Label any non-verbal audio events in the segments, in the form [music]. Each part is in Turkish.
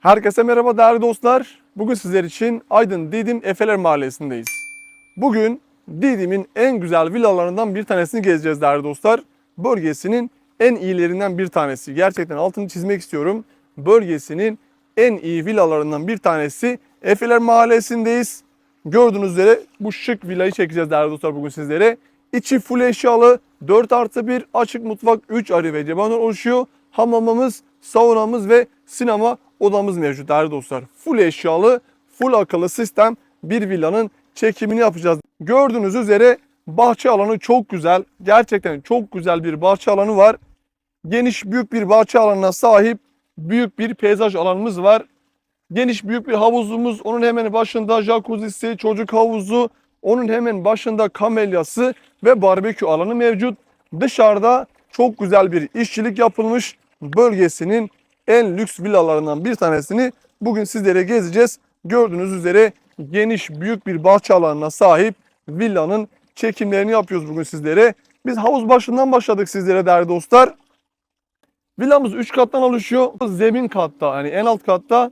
Herkese merhaba değerli dostlar. Bugün sizler için Aydın Didim Efeler Mahallesi'ndeyiz. Bugün Didim'in en güzel villalarından bir tanesini gezeceğiz değerli dostlar. Bölgesinin en iyilerinden bir tanesi. Gerçekten altını çizmek istiyorum. Bölgesinin en iyi villalarından bir tanesi Efeler Mahallesi'ndeyiz. Gördüğünüz üzere bu şık villayı çekeceğiz değerli dostlar bugün sizlere. İçi full eşyalı, 4 artı 1 açık mutfak, 3 ayrı ve cebandan oluşuyor. Hamamımız, saunamız ve sinema odamız mevcut değerli dostlar. Full eşyalı, full akıllı sistem bir villanın çekimini yapacağız. Gördüğünüz üzere bahçe alanı çok güzel. Gerçekten çok güzel bir bahçe alanı var. Geniş büyük bir bahçe alanına sahip büyük bir peyzaj alanımız var. Geniş büyük bir havuzumuz, onun hemen başında jacuzzi'si, çocuk havuzu, onun hemen başında kamelyası ve barbekü alanı mevcut. Dışarıda çok güzel bir işçilik yapılmış bölgesinin en lüks villalarından bir tanesini bugün sizlere gezeceğiz. Gördüğünüz üzere geniş büyük bir bahçe alanına sahip villanın çekimlerini yapıyoruz bugün sizlere. Biz havuz başından başladık sizlere değerli dostlar. Villamız 3 kattan oluşuyor. Zemin katta yani en alt katta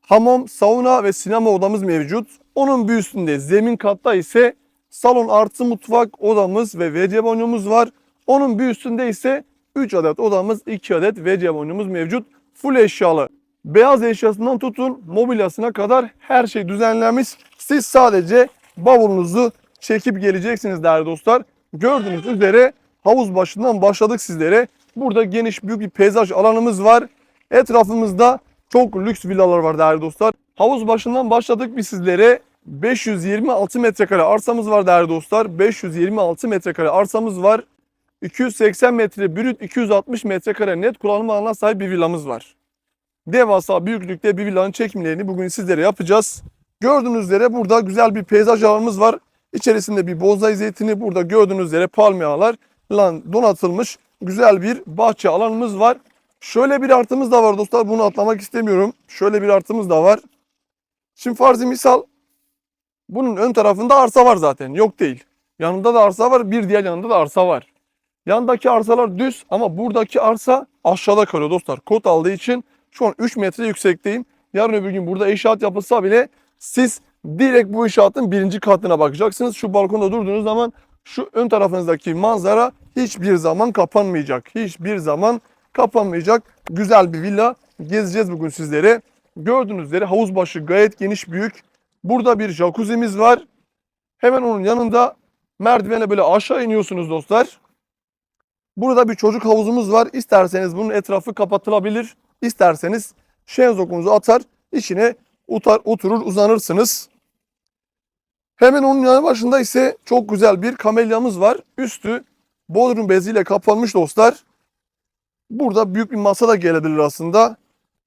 hamam, sauna ve sinema odamız mevcut. Onun bir üstünde zemin katta ise salon artı mutfak odamız ve WC banyomuz var. Onun bir üstünde ise 3 adet odamız, 2 adet WC banyomuz mevcut. Full eşyalı. Beyaz eşyasından tutun mobilyasına kadar her şey düzenlenmiş. Siz sadece bavulunuzu çekip geleceksiniz değerli dostlar. Gördüğünüz üzere havuz başından başladık sizlere. Burada geniş büyük bir peyzaj alanımız var. Etrafımızda çok lüks villalar var değerli dostlar. Havuz başından başladık biz sizlere. 526 metrekare arsamız var değerli dostlar. 526 metrekare arsamız var. 280 metre brüt, 260 metrekare net kullanım alanına sahip bir villamız var. Devasa büyüklükte bir villanın çekimlerini bugün sizlere yapacağız. Gördüğünüz üzere burada güzel bir peyzaj alanımız var. İçerisinde bir bonsai zeytini, burada gördüğünüz üzere palmiye ağaçlarla donatılmış güzel bir bahçe alanımız var. Şöyle bir artımız da var dostlar. Bunu atlamak istemiyorum. Şöyle bir artımız da var. Şimdi farzi misal bunun ön tarafında arsa var zaten. Yok değil. Yanında da arsa var. Bir diğer yanında da arsa var. Yandaki arsalar düz ama buradaki arsa aşağıda kalıyor dostlar. Kod aldığı için şu an 3 metre yüksekteyim. Yarın öbür gün burada inşaat yapılsa bile siz direkt bu inşaatın birinci katına bakacaksınız. Şu balkonda durduğunuz zaman şu ön tarafınızdaki manzara hiçbir zaman kapanmayacak. Hiçbir zaman kapanmayacak. Güzel bir villa gezeceğiz bugün sizlere. Gördüğünüz üzere havuz başı gayet geniş büyük. Burada bir jacuzzi'miz var. Hemen onun yanında merdivenle böyle aşağı iniyorsunuz dostlar. Burada bir çocuk havuzumuz var. İsterseniz bunun etrafı kapatılabilir. İsterseniz şenzokunuzu atar, içine utar, oturur uzanırsınız. Hemen onun yanı başında ise çok güzel bir kamelyamız var. Üstü bodrum beziyle kapanmış dostlar. Burada büyük bir masa da gelebilir aslında.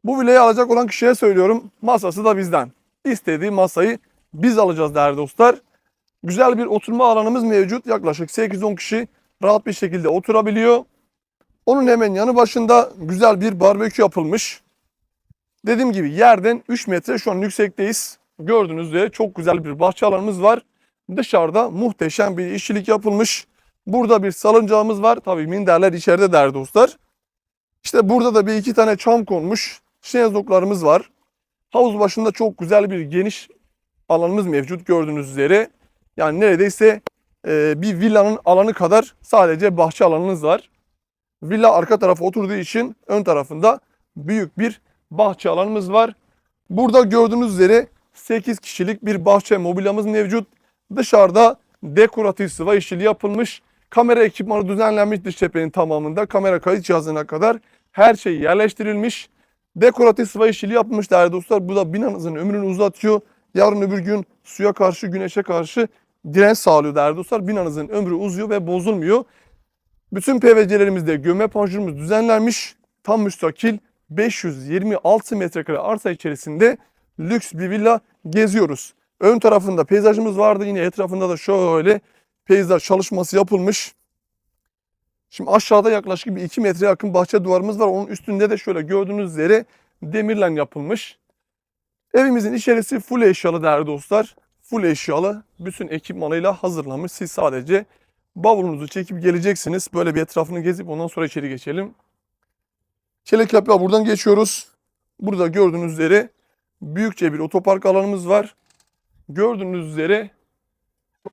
Bu villayı alacak olan kişiye söylüyorum. Masası da bizden. İstediği masayı biz alacağız değerli dostlar. Güzel bir oturma alanımız mevcut. Yaklaşık 8-10 kişi rahat bir şekilde oturabiliyor. Onun hemen yanı başında güzel bir barbekü yapılmış. Dediğim gibi yerden 3 metre şu an yüksekteyiz. Gördüğünüz üzere çok güzel bir bahçe alanımız var. Dışarıda muhteşem bir işçilik yapılmış. Burada bir salıncağımız var. Tabii minderler içeride değerli dostlar. İşte burada da bir iki tane çam konmuş. Şezlonglarımız var. Havuz başında çok güzel bir geniş alanımız mevcut gördüğünüz üzere. Yani neredeyse e, bir villanın alanı kadar sadece bahçe alanınız var. Villa arka tarafa oturduğu için ön tarafında büyük bir bahçe alanımız var. Burada gördüğünüz üzere 8 kişilik bir bahçe mobilyamız mevcut. Dışarıda dekoratif sıva işçiliği yapılmış. Kamera ekipmanı düzenlenmiş dış cephenin tamamında. Kamera kayıt cihazına kadar her şey yerleştirilmiş. Dekoratif sıva işçiliği yapılmış değerli dostlar. Bu da binanızın ömrünü uzatıyor. Yarın öbür gün suya karşı, güneşe karşı direnç sağlıyor değerli dostlar. Binanızın ömrü uzuyor ve bozulmuyor. Bütün PVC'lerimizde gömme panjurumuz düzenlenmiş. Tam müstakil 526 metrekare arsa içerisinde lüks bir villa geziyoruz. Ön tarafında peyzajımız vardı. Yine etrafında da şöyle peyzaj çalışması yapılmış. Şimdi aşağıda yaklaşık bir 2 metre yakın bahçe duvarımız var. Onun üstünde de şöyle gördüğünüz üzere demirle yapılmış. Evimizin içerisi full eşyalı değerli dostlar. Full eşyalı bütün ekipmanıyla hazırlanmış. Siz sadece bavulunuzu çekip geleceksiniz. Böyle bir etrafını gezip ondan sonra içeri geçelim. Çelik yapıya buradan geçiyoruz. Burada gördüğünüz üzere büyükçe bir otopark alanımız var. Gördüğünüz üzere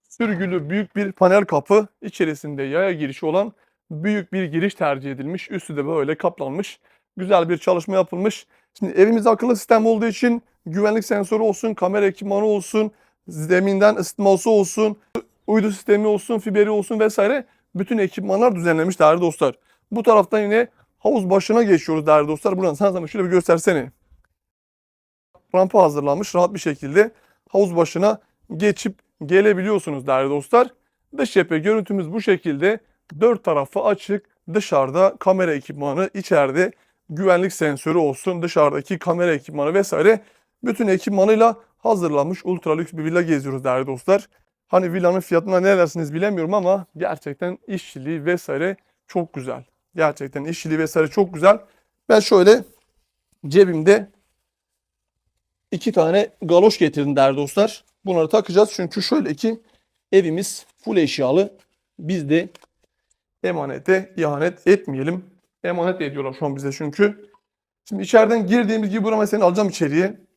sürgülü büyük bir panel kapı içerisinde yaya girişi olan büyük bir giriş tercih edilmiş. Üstü de böyle kaplanmış. Güzel bir çalışma yapılmış. Şimdi evimiz akıllı sistem olduğu için güvenlik sensörü olsun, kamera ekipmanı olsun, zeminden ısıtması olsun, uydu sistemi olsun, fiberi olsun vesaire bütün ekipmanlar düzenlenmiş değerli dostlar. Bu taraftan yine havuz başına geçiyoruz değerli dostlar. Buradan sana şöyle bir göstersene. Rampa hazırlanmış rahat bir şekilde havuz başına geçip gelebiliyorsunuz değerli dostlar. Dış cephe görüntümüz bu şekilde. Dört tarafı açık. Dışarıda kamera ekipmanı, içeride güvenlik sensörü olsun, dışarıdaki kamera ekipmanı vesaire bütün ekipmanıyla hazırlanmış ultra lüks bir villa geziyoruz değerli dostlar. Hani villanın fiyatına ne dersiniz bilemiyorum ama gerçekten işçiliği vesaire çok güzel. Gerçekten işçiliği vesaire çok güzel. Ben şöyle cebimde iki tane galoş getirdim değerli dostlar. Bunları takacağız çünkü şöyle ki evimiz full eşyalı. Biz de emanete ihanet etmeyelim. Emanet ediyorlar şu an bize çünkü. Şimdi içeriden girdiğimiz gibi buraya seni alacağım içeriye.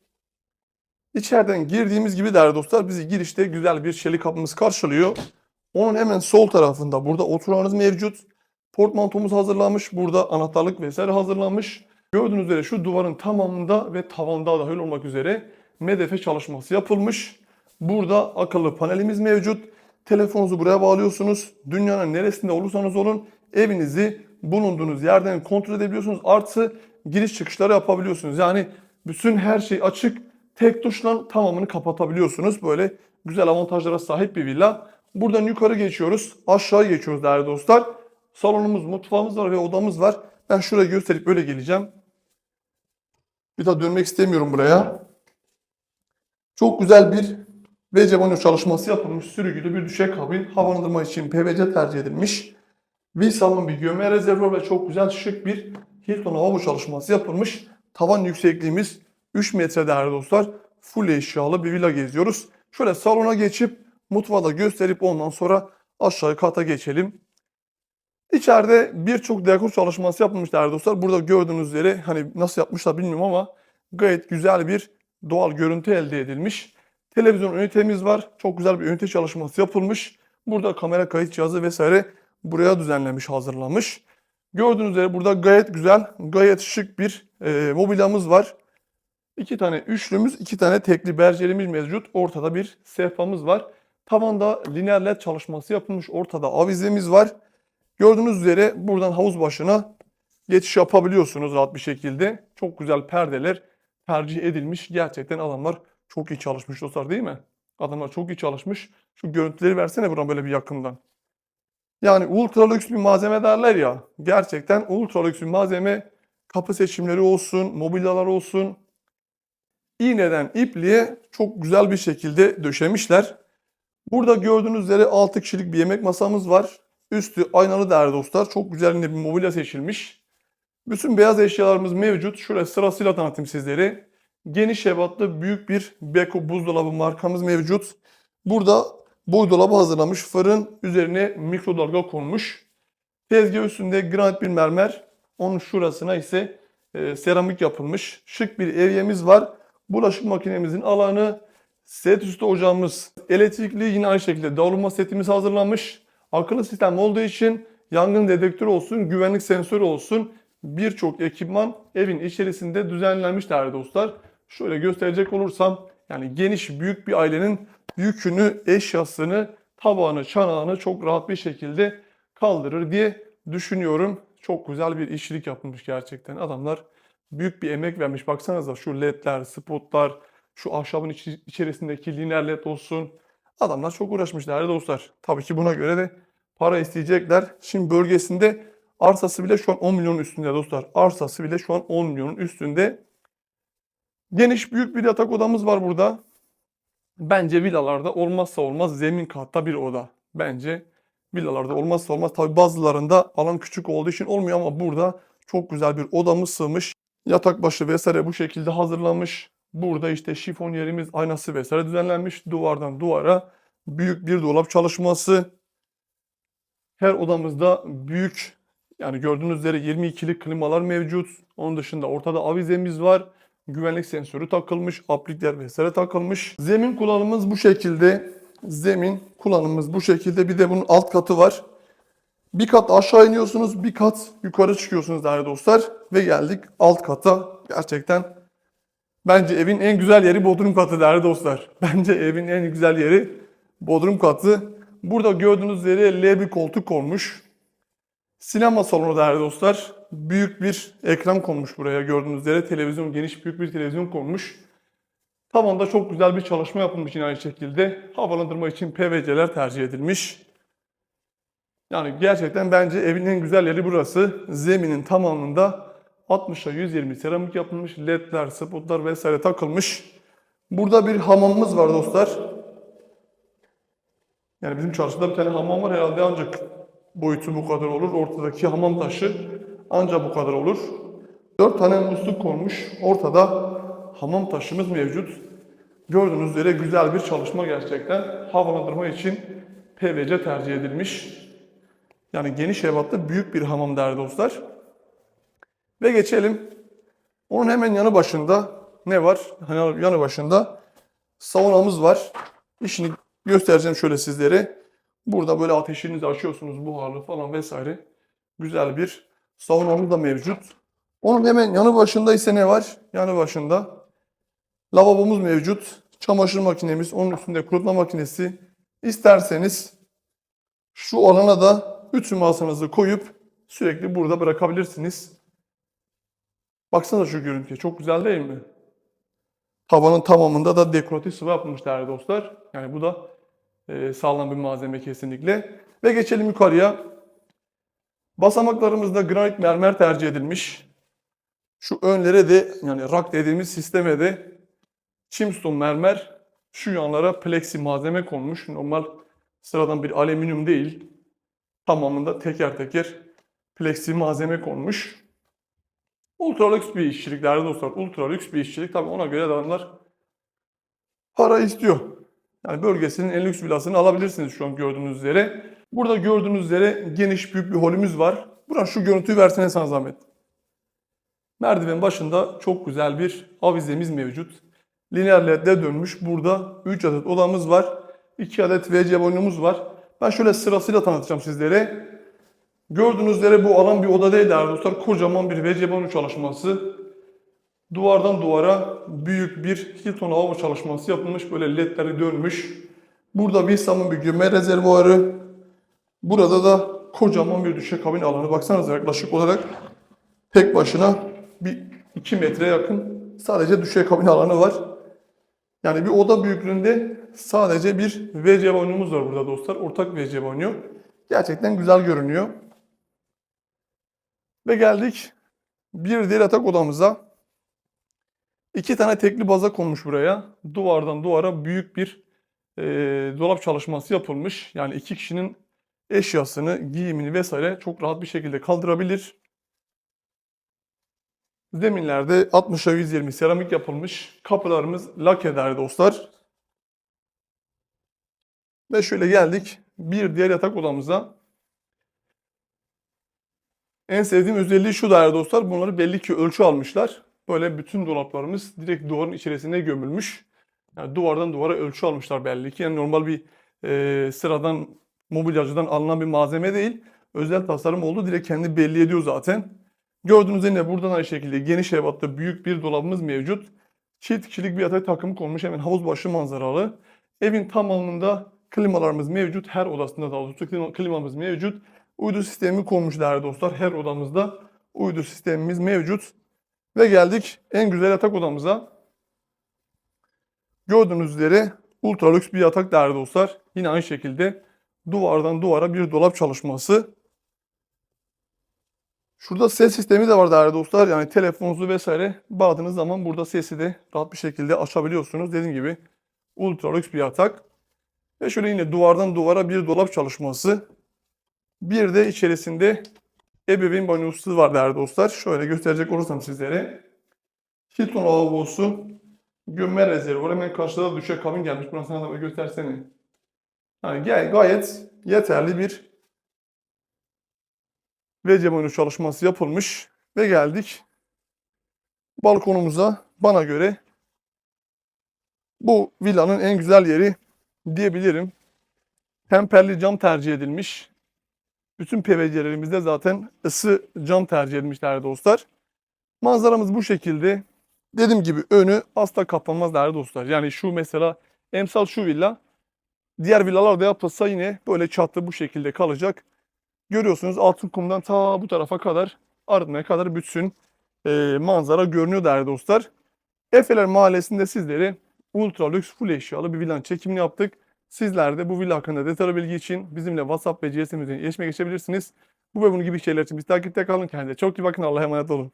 İçeriden girdiğimiz gibi değerli dostlar bizi girişte güzel bir şeli kapımız karşılıyor. Onun hemen sol tarafında burada oturanız mevcut. Portmantomuz hazırlanmış. Burada anahtarlık vesaire hazırlanmış. Gördüğünüz üzere şu duvarın tamamında ve tavanda dahil olmak üzere medefe çalışması yapılmış. Burada akıllı panelimiz mevcut. Telefonunuzu buraya bağlıyorsunuz. Dünyanın neresinde olursanız olun evinizi bulunduğunuz yerden kontrol edebiliyorsunuz. Artı giriş çıkışları yapabiliyorsunuz. Yani bütün her şey açık. Tek tuşla tamamını kapatabiliyorsunuz. Böyle güzel avantajlara sahip bir villa. Buradan yukarı geçiyoruz. Aşağı geçiyoruz değerli dostlar. Salonumuz, mutfağımız var ve odamız var. Ben şurayı gösterip böyle geleceğim. Bir daha dönmek istemiyorum buraya. Çok güzel bir WC banyo çalışması yapılmış. Sürgülü bir düşey kabin. Havalandırma için PVC tercih edilmiş. Bir bir gömme rezervuar ve çok güzel şık bir Hilton lavabo çalışması yapılmış. Tavan yüksekliğimiz 3 metre değerli dostlar. Full eşyalı bir villa geziyoruz. Şöyle salona geçip mutfağı da gösterip ondan sonra aşağı kata geçelim. İçeride birçok dekor çalışması yapılmış değerli dostlar. Burada gördüğünüz üzere hani nasıl yapmışlar bilmiyorum ama gayet güzel bir doğal görüntü elde edilmiş. Televizyon ünitemiz var. Çok güzel bir ünite çalışması yapılmış. Burada kamera kayıt cihazı vesaire buraya düzenlenmiş, hazırlanmış. Gördüğünüz üzere burada gayet güzel, gayet şık bir e, mobilyamız var. İki tane üçlümüz, iki tane tekli bercerimiz mevcut. Ortada bir sehpamız var. Tavanda lineer led çalışması yapılmış. Ortada avizemiz var. Gördüğünüz üzere buradan havuz başına geçiş yapabiliyorsunuz rahat bir şekilde. Çok güzel perdeler tercih edilmiş. Gerçekten adamlar çok iyi çalışmış dostlar değil mi? Adamlar çok iyi çalışmış. Şu görüntüleri versene buradan böyle bir yakından. Yani ultra lüks bir malzeme derler ya. Gerçekten ultra lüks bir malzeme. Kapı seçimleri olsun, mobilyalar olsun. İğneden ipliğe çok güzel bir şekilde döşemişler. Burada gördüğünüz üzere 6 kişilik bir yemek masamız var. Üstü aynalı değerli dostlar. Çok güzel bir mobilya seçilmiş. Bütün beyaz eşyalarımız mevcut. Şöyle sırasıyla tanıtayım sizlere. Geniş ebatlı büyük bir Beko buzdolabı markamız mevcut. Burada boy dolabı hazırlamış. Fırın üzerine mikrodalga konmuş. Tezgah üstünde granit bir mermer. Onun şurasına ise e, seramik yapılmış. Şık bir evyemiz var. Bulaşık makinemizin alanı, set üstü ocağımız, elektrikli yine aynı şekilde davulma setimiz hazırlanmış. Akıllı sistem olduğu için yangın dedektörü olsun, güvenlik sensörü olsun birçok ekipman evin içerisinde düzenlenmiş değerli dostlar. Şöyle gösterecek olursam yani geniş büyük bir ailenin yükünü, eşyasını, tabağını, çanağını çok rahat bir şekilde kaldırır diye düşünüyorum. Çok güzel bir işçilik yapılmış gerçekten. Adamlar büyük bir emek vermiş. Baksanıza şu ledler, spotlar, şu ahşabın içi- içerisindeki lineer led olsun. Adamlar çok uğraşmış değerli dostlar. Tabii ki buna göre de para isteyecekler. Şimdi bölgesinde arsası bile şu an 10 milyonun üstünde dostlar. Arsası bile şu an 10 milyonun üstünde. Geniş büyük bir yatak odamız var burada. Bence villalarda olmazsa olmaz zemin katta bir oda. Bence villalarda olmazsa olmaz. Tabii bazılarında alan küçük olduğu için olmuyor ama burada çok güzel bir odamız sığmış. Yatak başı vesaire bu şekilde hazırlanmış. Burada işte şifon yerimiz, aynası vesaire düzenlenmiş. Duvardan duvara büyük bir dolap çalışması. Her odamızda büyük yani gördüğünüz üzere 22'lik klimalar mevcut. Onun dışında ortada avizemiz var. Güvenlik sensörü takılmış, aplikler vesaire takılmış. Zemin kullanımımız bu şekilde. Zemin kullanımımız bu şekilde. Bir de bunun alt katı var. Bir kat aşağı iniyorsunuz, bir kat yukarı çıkıyorsunuz değerli dostlar. Ve geldik alt kata. Gerçekten bence evin en güzel yeri Bodrum katı değerli dostlar. [laughs] Bence evin en güzel yeri Bodrum katı. Burada gördüğünüz üzere L bir koltuk konmuş. Sinema salonu değerli dostlar. Büyük bir ekran konmuş buraya gördüğünüz üzere. Televizyon, geniş büyük bir televizyon konmuş. Tavanda çok güzel bir çalışma yapılmış yine aynı şekilde. Havalandırma için PVC'ler tercih edilmiş. Yani gerçekten bence evin en güzel yeri burası. Zeminin tamamında 60'a 120 seramik yapılmış. LED'ler, spotlar vesaire takılmış. Burada bir hamamımız var dostlar. Yani bizim çarşıda bir tane hamam var herhalde ancak boyutu bu kadar olur. Ortadaki hamam taşı ancak bu kadar olur. Dört tane musluk konmuş. Ortada hamam taşımız mevcut. Gördüğünüz üzere güzel bir çalışma gerçekten. Havalandırma için PVC tercih edilmiş. Yani geniş ebatlı büyük bir hamam değerli dostlar. Ve geçelim. Onun hemen yanı başında ne var? Hani yanı başında saunamız var. İşini göstereceğim şöyle sizlere. Burada böyle ateşinizi açıyorsunuz buharlı falan vesaire. Güzel bir saunamız da mevcut. Onun hemen yanı başında ise ne var? Yanı başında lavabomuz mevcut. Çamaşır makinemiz, onun üstünde kurutma makinesi. İsterseniz şu alana da ütü masanızı koyup sürekli burada bırakabilirsiniz. Baksana şu görüntüye. Çok güzel değil mi? Tavanın tamamında da dekoratif sıvı yapılmış değerli dostlar. Yani bu da e, sağlam bir malzeme kesinlikle. Ve geçelim yukarıya. Basamaklarımızda granit mermer tercih edilmiş. Şu önlere de yani rak dediğimiz sisteme de chimstone mermer. Şu yanlara plexi malzeme konmuş. Normal sıradan bir alüminyum değil. Tamamında teker teker plexi malzeme konmuş. Ultra lüks bir işçilik değerli dostlar. Ultra lüks bir işçilik. Tabii ona göre adamlar para istiyor. Yani bölgesinin en lüks villasını alabilirsiniz şu an gördüğünüz üzere. Burada gördüğünüz üzere geniş büyük bir holümüz var. Buran şu görüntüyü versene sana zahmet. Merdiven başında çok güzel bir avizemiz mevcut. Lineer led'e dönmüş. Burada 3 adet odamız var. 2 adet WC boynumuz var. Ben şöyle sırasıyla tanıtacağım sizlere. Gördüğünüz üzere bu alan bir oda değil değerli dostlar. Kocaman bir boynu çalışması. Duvardan duvara büyük bir Hilton lavabo çalışması yapılmış. Böyle ledleri dönmüş. Burada bir samın bir gömme rezervuarı. Burada da kocaman bir düşe kabin alanı. Baksanıza yaklaşık olarak tek başına bir 2 metre yakın sadece düşe kabin alanı var. Yani bir oda büyüklüğünde sadece bir WC banyomuz var burada dostlar. Ortak WC banyo. Gerçekten güzel görünüyor. Ve geldik bir diğer yatak odamıza. İki tane tekli baza konmuş buraya. Duvardan duvara büyük bir e, dolap çalışması yapılmış. Yani iki kişinin eşyasını, giyimini vesaire çok rahat bir şekilde kaldırabilir. Zeminlerde 60'a 120 seramik yapılmış. Kapılarımız lake değerli dostlar. Ve şöyle geldik bir diğer yatak odamıza. En sevdiğim özelliği şu değerli dostlar. Bunları belli ki ölçü almışlar. Böyle bütün dolaplarımız direkt duvarın içerisine gömülmüş. Yani duvardan duvara ölçü almışlar belli ki. Yani normal bir e, sıradan mobilyacıdan alınan bir malzeme değil. Özel tasarım oldu. Direkt kendi belli ediyor zaten. Gördüğünüz üzere buradan aynı şekilde geniş ebatta büyük bir dolabımız mevcut. Çift kişilik bir yatak takımı konmuş hemen havuz başı manzaralı. Evin tamamında klimalarımız mevcut. Her odasında da doğrusu klima, klimamız mevcut. Uydu sistemi konmuş değerli dostlar. Her odamızda uydu sistemimiz mevcut. Ve geldik en güzel yatak odamıza. Gördüğünüz üzere ultra lüks bir yatak değerli dostlar. Yine aynı şekilde duvardan duvara bir dolap çalışması. Şurada ses sistemi de var değerli dostlar. Yani telefonunuzu vesaire bağladığınız zaman burada sesi de rahat bir şekilde açabiliyorsunuz. Dediğim gibi ultra lüks bir yatak. Ve şöyle yine duvardan duvara bir dolap çalışması. Bir de içerisinde ebeveyn banyosu var değerli dostlar. Şöyle gösterecek olursam sizlere. Hilton lavabosu, gömme rezervuarı hemen karşıda da düşe kabin gelmiş. Bunu sana da göstersene. Yani gay- gayet yeterli bir WC boynu çalışması yapılmış ve geldik balkonumuza. bana göre bu villanın en güzel yeri diyebilirim. Temperli cam tercih edilmiş. Bütün PVC'lerimizde zaten ısı cam tercih edilmiş değerli dostlar. Manzaramız bu şekilde. Dediğim gibi önü asla kapanmaz değerli dostlar. Yani şu mesela emsal şu villa diğer villalar da yapılsa yine böyle çatı bu şekilde kalacak. Görüyorsunuz altın kumdan ta bu tarafa kadar ardına kadar bütün e, manzara görünüyor değerli dostlar. Efeler Mahallesi'nde sizlere ultra lüks full eşyalı bir villanın çekimini yaptık. Sizler de bu villa hakkında detaylı bilgi için bizimle WhatsApp ve GSM'imizden iletişime geçebilirsiniz. Bu ve bunun gibi şeyler için biz takipte kalın. Kendinize çok iyi bakın. Allah'a emanet olun.